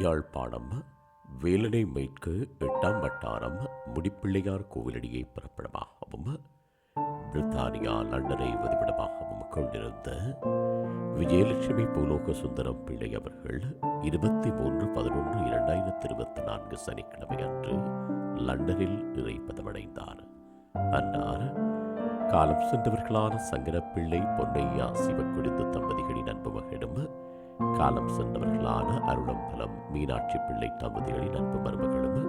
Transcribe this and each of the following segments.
யாழ்ப்பாணம் வேலனை மீட்கு எட்டாம் வட்டாரம் முடிப்பிள்ளையார் கோவிலடியை பிறப்பிடமாகவும் பிரித்தானியா லண்டனை வதிவிடமாகவும் கொண்டிருந்த விஜயலட்சுமி பூலோக சுந்தரம் பிள்ளை அவர்கள் இருபத்தி மூன்று பதினொன்று இரண்டாயிரத்தி இருபத்தி நான்கு சனிக்கிழமை அன்று லண்டனில் இறைப்பதமடைந்தார். அன்னார் காலம் சென்றவர்களான சங்கரப்பிள்ளை பொன்னையா சிவக்குடிந்த தம்பதிகளின் அன்பு காலம் சென்றவர்களான அருளம்பலம் மீனாட்சி பிள்ளை தம்பதிகளின் அன்பு மருமகளும்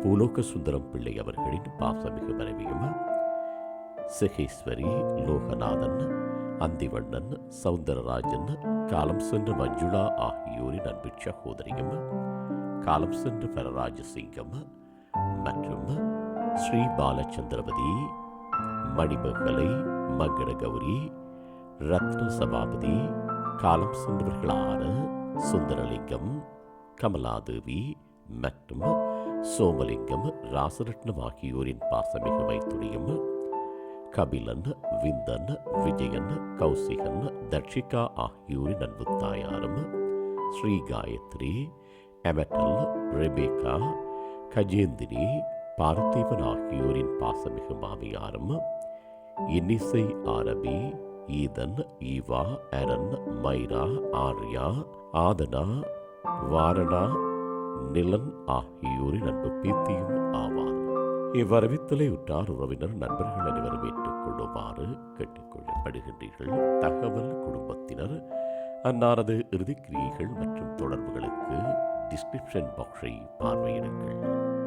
பூலோக சுந்தரம் பிள்ளை அவர்களின் பாசமிகு மனைவியும் சிகேஸ்வரி லோகநாதன் அந்திவண்ணன் சவுந்தரராஜன் காலம் சென்ற மஞ்சுளா ஆகியோரின் அன்பு சகோதரியும் காலம் சென்ற பரராஜ சிங்கம் மற்றும் ஸ்ரீ பாலச்சந்திரபதி மணிமகலை மங்கள கௌரி ரத்ன சபாபதி காலம் சென்றவர்களான சுந்தரலிங்கம் கமலாதேவி மற்றும் சோமலிங்கம் ராசரட்னம் ஆகியோரின் பாசமிகு மைத்துணியும் கபிலன் விந்தன் விஜயன் கௌசிகன் தட்சிகா ஆகியோரின் அன்பு தாயாரும் ஸ்ரீ காயத்ரி எமட்டல் ரெபேகா கஜேந்திரி பார்த்திபன் ஆகியோரின் பாசமிகு மாமியாரும் இன்னிசை ஆரபி ஈதன் ஈவா அரன் மைரா ஆர்யா ஆதனா வாரணா நிலன் ஆகியோரின் அன்பு பீத்தியும் ஆவார். இவ்வரவித்தலை உற்றார் உறவினர் நண்பர்கள் அனைவரும் ஏற்றுக்கொள்ளுமாறு கேட்டுக்கொள்ளப்படுகின்றீர்கள். தகவல் குடும்பத்தினர் அன்னாரது இறுதிக்கிரியைகள் மற்றும் தொடர்புகளுக்கு டிஸ்கிரிப்ஷன் பாக்ஸை பார்வையிடுங்கள்.